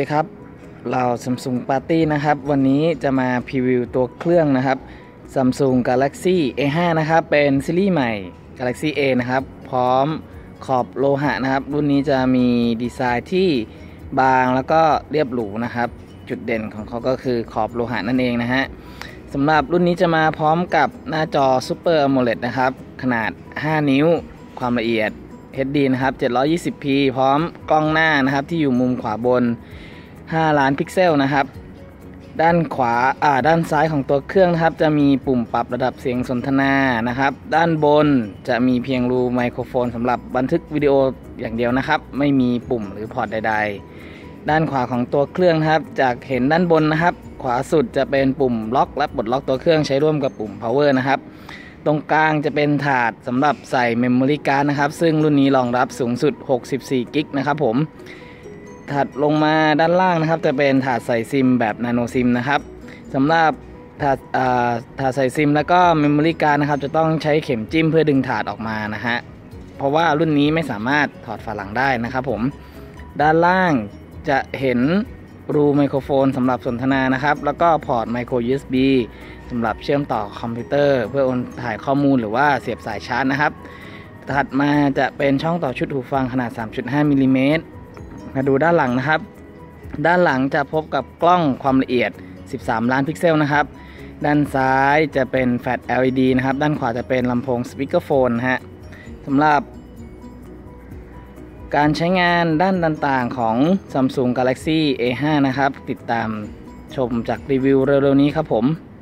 วัสดีครับ เรา Samsung Party นะครับ วันนี้จะมาพรีวิวตัวเครื่องนะครับ Samsung Galaxy A5 นะครับ เป็นซีรีส์ใหม่ Galaxy A นะครับ พร้อมขอบโลหะนะครับ รุ่นนี้จะมีดีไซน์ที่บางแล้วก็เรียบหรูนะครับ จุดเด่นของเขาก็คือขอบโลหะนั่นเองนะฮะสำหรับรุ่นนี้จะมาพร้อมกับหน้าจอ Super AMOLED นะครับ ขนาด 5 นิ้ว ความละเอียด HD นะครับ 720p พร้อมกล้องหน้านะครับที่อยู่มุมขวาบน 5 ล้านพิกเซลนะครับ ด้านขวาอ่าด้านซ้ายของตัวเครื่องนะครับ จะมีปุ่มปรับระดับเสียงสนทนานะครับ ด้านบนจะมีเพียงรูไมโครโฟนสำหรับบันทึกวิดีโออย่างเดียวนะครับ ไม่มีปุ่มหรือพอร์ตใด ๆ ด้านขวาของตัวเครื่องนะครับ จากเห็นด้านบนนะครับ ขวาสุดจะเป็นปุ่มล็อกและปลดล็อกตัวเครื่องใช้ร่วมกับปุ่ม power นะครับตรงกลางจะเป็นถาดสำหรับใส่เมมโมรี่การ์ดนะครับ ซึ่งรุ่นนี้รองรับสูงสุด 64 กิกนะครับผม ถัดลงมาด้านล่างนะครับ จะเป็นถาดใส่ซิมแบบนาโนซิมนะครับสำหรับถาดอ่าถาดใส่ซิม แล้วก็เมมโมรี่การ์ดนะครับ จะต้องใช้เข็มจิ้มเพื่อดึงถาดออกมานะฮะเพราะว่ารุ่นนี้ไม่สามารถถอดฝาหลังได้นะครับผมด้านล่างจะเห็นรูไมโครโฟนสำหรับสนทนานะครับ แล้วก็พอร์ตไมโคร USB สำหรับเชื่อมต่อคอมพิวเตอร์ เพื่อโอนถ่ายข้อมูลหรือว่าเสียบสายชาร์จนะครับ ถัดมาจะเป็นช่องต่อชุดหูฟังขนาด 3.5มิลลิเมตร มาดูด้านหลังนะครับ ด้านหลังจะพบกับกล้องความละเอียด 13 ล้านพิกเซลนะครับ ด้านซ้ายจะเป็นแฟลช LED นะครับ ด้านขวาจะเป็นลำโพงสปีกเกอร์โฟนฮะสำหรับ การใช้งานด้านต่างๆของ Samsung Galaxy A5 นะครับ ติดตามชมจากรีวิวเร็วๆนี้ครับผม